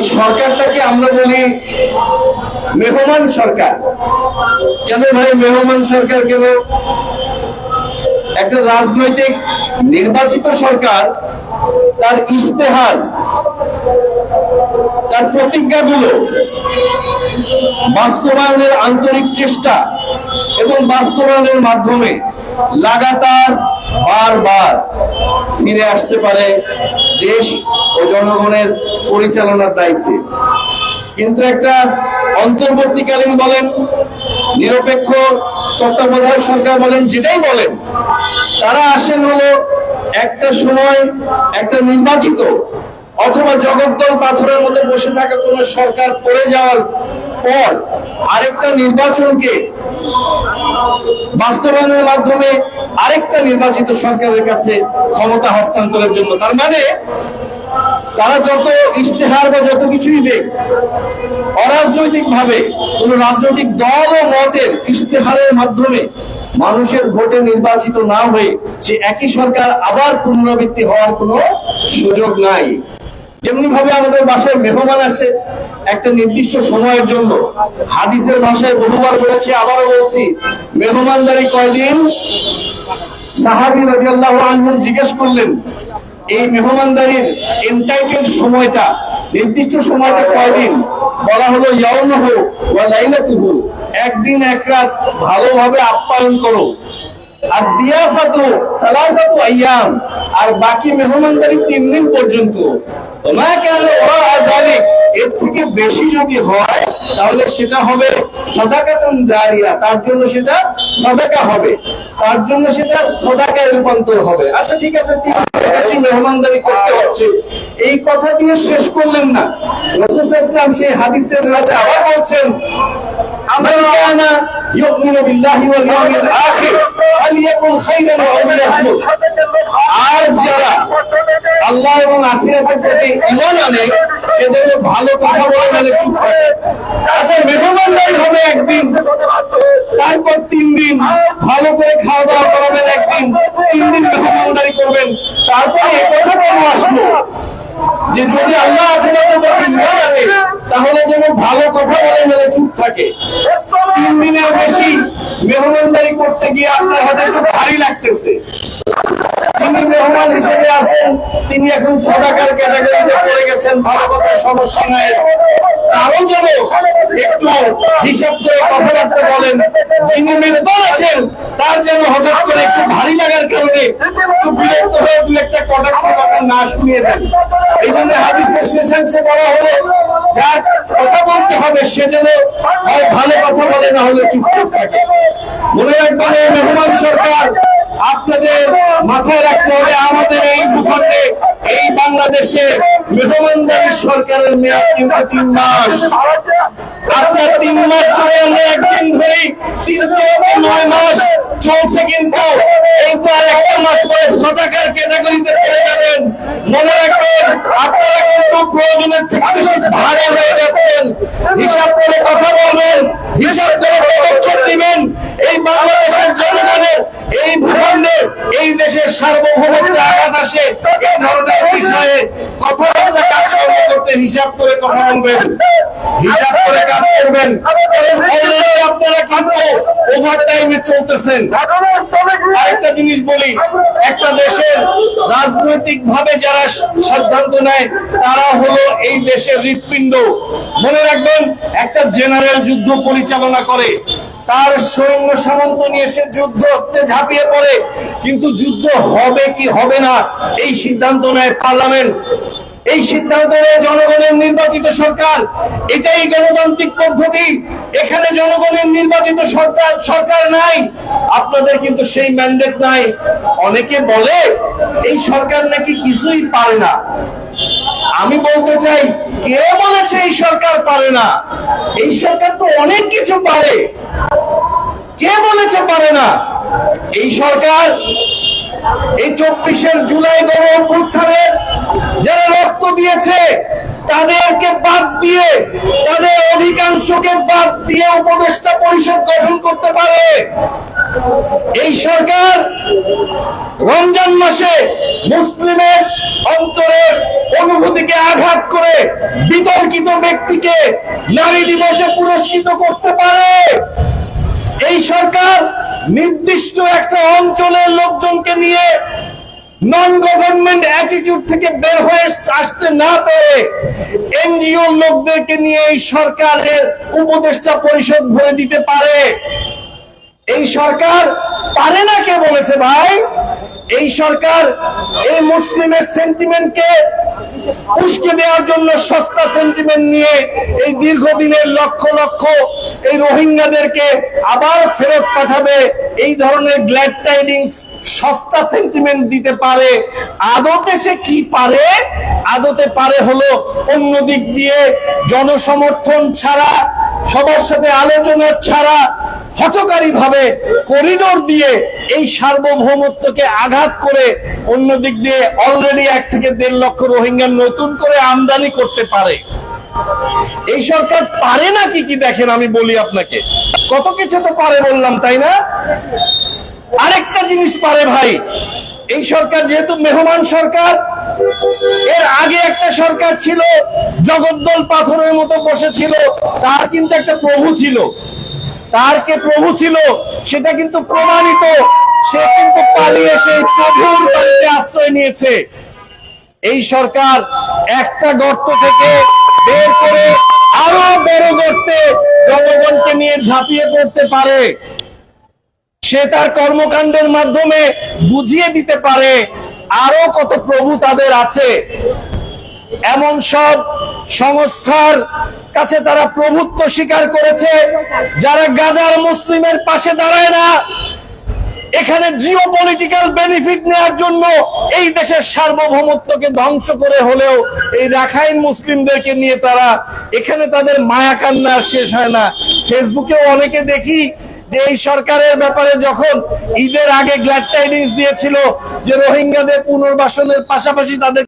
এই সরকারটাকে আমরা বলি মেহমান সরকার। কেন ভাই মেহমান সরকার কেন? একটা রাজনৈতিক নির্বাচিত সরকার, তার ইশতেহার, তার প্রতিজ্ঞাগুলো, বাস্তবায়নের আন্তরিক চেষ্টা এবং বাস্তবায়নের মাধ্যমে লাগাতার বারবার ফিরে আসতে পারে দেশ ও জনগণের পরিচালনার দায়িত্বে। কিন্তু একটা অন্তর্বর্তীকালীন বলেন, নিরপেক্ষ তত্ত্বাবধায়ক সরকার বলেন, যেটাই বলেন, তারা আসেন হলো একটা সময় একটা নির্বাচিত অথবা জগদ্দল পাথরের মতো বসে থাকা কোন সরকার পড়ে যাওয়ার পর আরেকটা নির্বাচনকে বাস্তবায়নের মাধ্যমে আরেকটা নির্বাচিত সরকারের কাছে ক্ষমতা হস্তান্তরের জন্য। তার মানে তারা যত ইশতেহার বা যত কিছুই দেখ অরাজনৈতিক ভাবে কোন রাজনৈতিক দল ও মতের ইশতেহারের মাধ্যমে মানুষের ভোটে নির্বাচিত না হয়ে যে একই সরকার আবার পুনরাবৃত্তি হওয়ার কোনো সুযোগ নাই। যেমনি ভাবে আমাদের বাসায় মেহমান আসে, একটা নির্দিষ্ট সময়ের জন্য। হাদিসের ভাষায় বহুবার বলেছি, আবারও বলছি, মেহমানদারি কয়দিন? সাহাবি রাদিয়াল্লাহু আনহু জিজ্ঞেস করলেন, এই মেহমানদারির এন্টাইটেল সময়টা, নির্দিষ্ট সময়টা কয়দিন? বলা হলো ইয়াউমহু ওয়া লাইলাতুহু, একদিন এক রাত ভালোভাবে আপ্যায়ন করো। আর দিয়াফাতু সালাসাতু আইয়াম, আর বাকি মেহমানদারি তিন দিন পর্যন্ত। তার জন্য সেটা হবে। তার জন্য সেটা রূপান্তর হবে। আচ্ছা ঠিক আছে বেশি মেহমানদারি করতে হচ্ছে। এই কথা দিয়ে শেষ করলেন না। রাসূল ওয়াসাল্লাম সেই হাদিসের রাতে আবার বলছেন من كان يؤمن بالله واليوم الآخر فليكن خيرا أو ليصمت আর যারা আল্লাহ এবং আখিরাতের প্রতি ঈমান আনে সেদের ভালো কথা বলে মানে চুপ থাকে আচ্ছা মেহমানদারি হবে একদিন তারপর তিন দিন ভালো করে খাওয়া দাওয়া করাবেন একদিন তিন দিন মেহমানদারি করবেন তারপরে এ কথা কেন আসলো যে যদি আল্লাহ আখিরাতের প্রতি ঈমান আনে, তাহলে যেন ভালো কথা বলে মেলে চুপ থাকে। তিন দিনের বেশি মেহমানদারি করতে গিয়ে আপনার হাতে একটু ভারী লাগতেছে। যিনি মেহমান হিসেবে আছেন, তিনি এখন সদাকার ক্যাটাগরিতে পড়ে গেছেন, ভালো কথা সমস্যা নাই। তারও যেন একটু হিসাব করে কথাবার্তা বলেন, যিনি মেজবান আছেন, তার যেন হঠাৎ করে একটু ভারী লাগার কারণে একটু বিরক্ত হয়ে দু একটা কটাক্ষ না শুনিয়ে দেন এই জন্য হাদিসের শেষাংশে বলা হলো, যার কথা বলতে হবে, সে যেন ভালো কথা বলে, না হলে চুপচাপ থাকে। মনে রাখবেন, এই মেহমান সরকার আপনাদের মাথায় রাখতে হবে, আমাদের এই ভূখণ্ডে, এই বাংলাদেশে মেহমানদারি সরকারের মেয়াদ কিন্তু তিন মাস। আপনার তিন মাস ধরে আমরা একদিন ধরেই তিন নয় মাস চলছে কিন্তু এই তো আর একটা মাস পরে শতাকার ক্যাটাগরিতে পড়ে যাবেন। মনে রাখবেন, আপনারা কিন্তু প্রয়োজনের বেশি ভারে হয়ে যাচ্ছেন। হিসাব করে কথা বলবেন, হিসাব করে পদক্ষেপ দিবেন এই বাংলাদেশের জনগণের, এই ভূখণ্ডের, এই দেশের সার্বভৌমত্ব আঘাত আসে, এই ধরনের বিষয়ে কথাবার্তা কাজকর্ম করতে হিসাব করে কথা বলবেন। হিসাব করে কাজ করবেন। আপনারা কিন্তু রাজনৈতিক ভাবে যারা সিদ্ধান্ত নেয়, তারা হলো এই দেশের হৃৎপিণ্ড। মনে রাখবেন, একটা জেনারেল যুদ্ধ পরিচালনা করে। তার সৈন্য সামন্ত নিয়ে সে যুদ্ধতে ঝাঁপিয়ে পড়ে, কিন্তু যুদ্ধ হবে কি হবে না, এই সিদ্ধান্ত নেয় পার্লামেন্ট। এই সিদ্ধান্ত নেয় জনগণের নির্বাচিত সরকার, এটাই গণতান্ত্রিক পদ্ধতি। এখানে জনগণের নির্বাচিত সরকার সরকার নাই। আপনাদের কিন্তু সেই ম্যান্ডেট নাই। অনেকে বলে, এই সরকার নাকি কিছুই পারে না। আমি বলতে চাই কে বলেছে এই সরকার পারে না। এই সরকার তো অনেক কিছু পারে। কে বলেছে পারে না? এই সরকার এই চব্বিশের জুলাই গণ অভ্যুত্থানের যারা রক্ত দিয়েছে, তাদেরকে বাদ দিয়ে, তাদের অধিকাংশকে বাদ দিয়ে উপদেষ্টা পরিষদ গঠন করতে পারে। এই সরকার রমজান মাসে মুসলিমের অন্তরের অনুভূতিকে আঘাত করে বিতর্কিত ব্যক্তিকে নারী দিবসে পুরস্কৃত করতে পারে। এই সরকার নির্দিষ্ট একটা অঞ্চলের লোকজনকে নিয়ে নন গভর্নমেন্ট অ্যাটিটিউড থেকে বের হয়ে আসতে না পেরে এনজিও লোকদেরকে নিয়ে এই সরকারের উপদেষ্টা পরিষদ ভরে দিতে পারে। এই সরকার পারে না কে বলেছে ভাই? এই সরকার এই মুসলিমের সেন্টিমেন্টকে উস্কে দেওয়ার জন্য সস্তা সেন্টিমেন্ট নিয়ে এই দীর্ঘদিনের লক্ষ লক্ষ এই রোহিঙ্গাদেরকে আবার ফেরত পাঠাবে। এই ধরনের গ্ল্যাড টাইডিংস সস্তা সেন্টিমেন্ট দিতে পারে। আদতে সে কি পারে? আদতে পারে হলো অন্য দিক দিয়ে জনসমর্থন ছাড়া, সবার সাথে আলোচনা ছাড়া হঠকারী ভাবে করিডোর দিয়ে এই সার্বভৌমত্বকে আঘাত করে অন্য দিক দিয়ে অলরেডি এক থেকে দেড় লক্ষ রোহিঙ্গা নতুন করে আমদানি করতে পারে। এই সরকার পারে না কি কি দেখেন আমি বলি আপনাকে। কত কিছু তো পারে বললাম, তাই না? আরেকটা জিনিস পারে ভাই, এই সরকার যেহেতু মেহমান সরকার, এর আগে একটা সরকার ছিল, জগদ্দল পাথরের মতো বসেছিল, তার কিন্তু একটা প্রভু ছিল। তার কে প্রভু ছিল, সেটা কিন্তু প্রমাণিত। সে কিন্তু পালিয়ে সেই প্রভুর বাড়িতে আশ্রয় নিয়েছে। এই সরকার একটা গর্ত থেকে বের করে আরও বড় গর্তে জনগণকে নিয়ে ঝাঁপিয়ে পড়তে পারে। সে তার কর্মকাণ্ডের মাধ্যমে বুঝিয়ে দিতে পারে আরও কত প্রভু তাদের আছে। এমন সব সংস্থার কাছে তারা প্রভুত্ব স্বীকার করেছে, যারা গাজার মুসলিমের পাশে দাঁড়ায় না। এখানে জিও পলিটিক্যাল বেনিফিট নেওয়ার জন্য এই দেশের সার্বভৌমত্বকে ধ্বংস করে হলেও এই রাখাইন মুসলিমদেরকে নিয়ে তারা এখানে তাদের মায়া কান্না শেষ হয় না। ফেসবুকেও অনেকে দেখি যে এই সরকারের ব্যাপারে যখন ঈদের আগে গ্ল্যাড টাইডিংস দিয়েছিল যে রোহিঙ্গাদের পুনর্বাসনের পাশাপাশি তাদের